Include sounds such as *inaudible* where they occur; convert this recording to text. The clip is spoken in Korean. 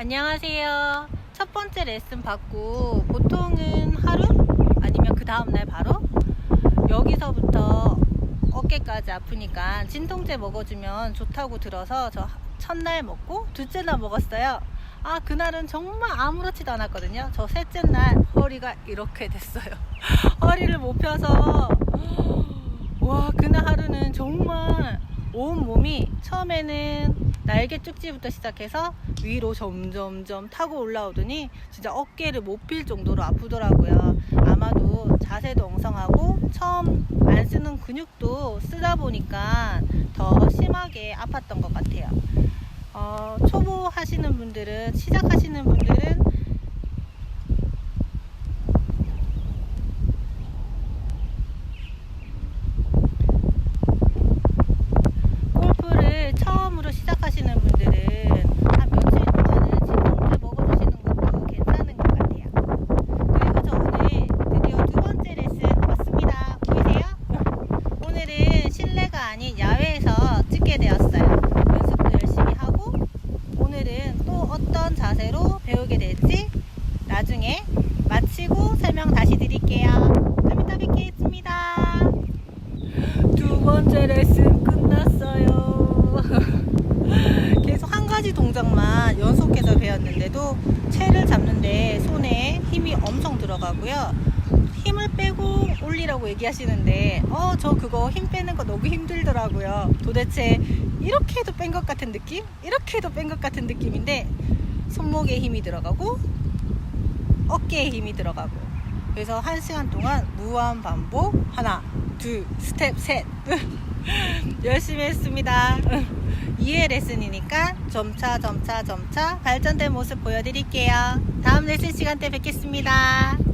안녕하세요. 첫 번째 레슨 받고 보통은 하루 아니면 그 다음날 바로 여기서부터 어깨까지 아프니까 진통제 먹어주면 좋다고 들어서 저 첫날 먹고 둘째 날 먹었어요. 아 그날은 정말 아무렇지도 않았거든요. 저 셋째 날 허리가 이렇게 됐어요. *laughs* 허리를 못 펴서 와 그날 하루는 정말 온 몸이 처음에는 날개 쪽지부터 시작해서 위로 점점점 타고 올라오더니 진짜 어깨를 못 필 정도로 아프더라고요. 아마도 자세도 엉성하고 처음 안 쓰는 근육도 쓰다 보니까 더 심하게 아팠던 것 같아요. 어, 초보 하시는 분들은 시작하시는 분들은 골프를 처음으로 시작하시는 분들은 한 며칠 동안은 진통제 먹어주시는 것도 괜찮은 것 같아요. 그리고 저 오늘 드디어 두 번째 레슨 왔습니다. 보이세요? 오늘은 실내가 아닌 야외에서 찍게 되었어요. 연습도 열심히 하고 오늘은 또 어떤 자세로 배우게 될지 나중에 마치고 설명 다시 드릴게요. 좀 이따 뵙겠습니다. 두 번째 레슨 끝났어요. *laughs* 계속 한 가지 동작만 연속해서 배웠는데도 채를 잡는데 손에 힘이 엄청 들어가고요. 힘을 빼고 올리라고 얘기하시는데, 어, 저 그거 힘 빼는 거 너무 힘들더라고요. 도대체 이렇게 해도 뺀 것 같은 느낌? 이렇게 해도 뺀 것 같은 느낌인데, 손목에 힘이 들어가고, 어깨에 힘이 들어가고. 그래서 한 시간 동안 무한 반복, 하나, 둘, 스텝, 셋. *laughs* 열심히 했습니다. *laughs* 2회 레슨이니까 점차 점차 점차 발전된 모습 보여드릴게요. 다음 레슨 시간 때 뵙겠습니다.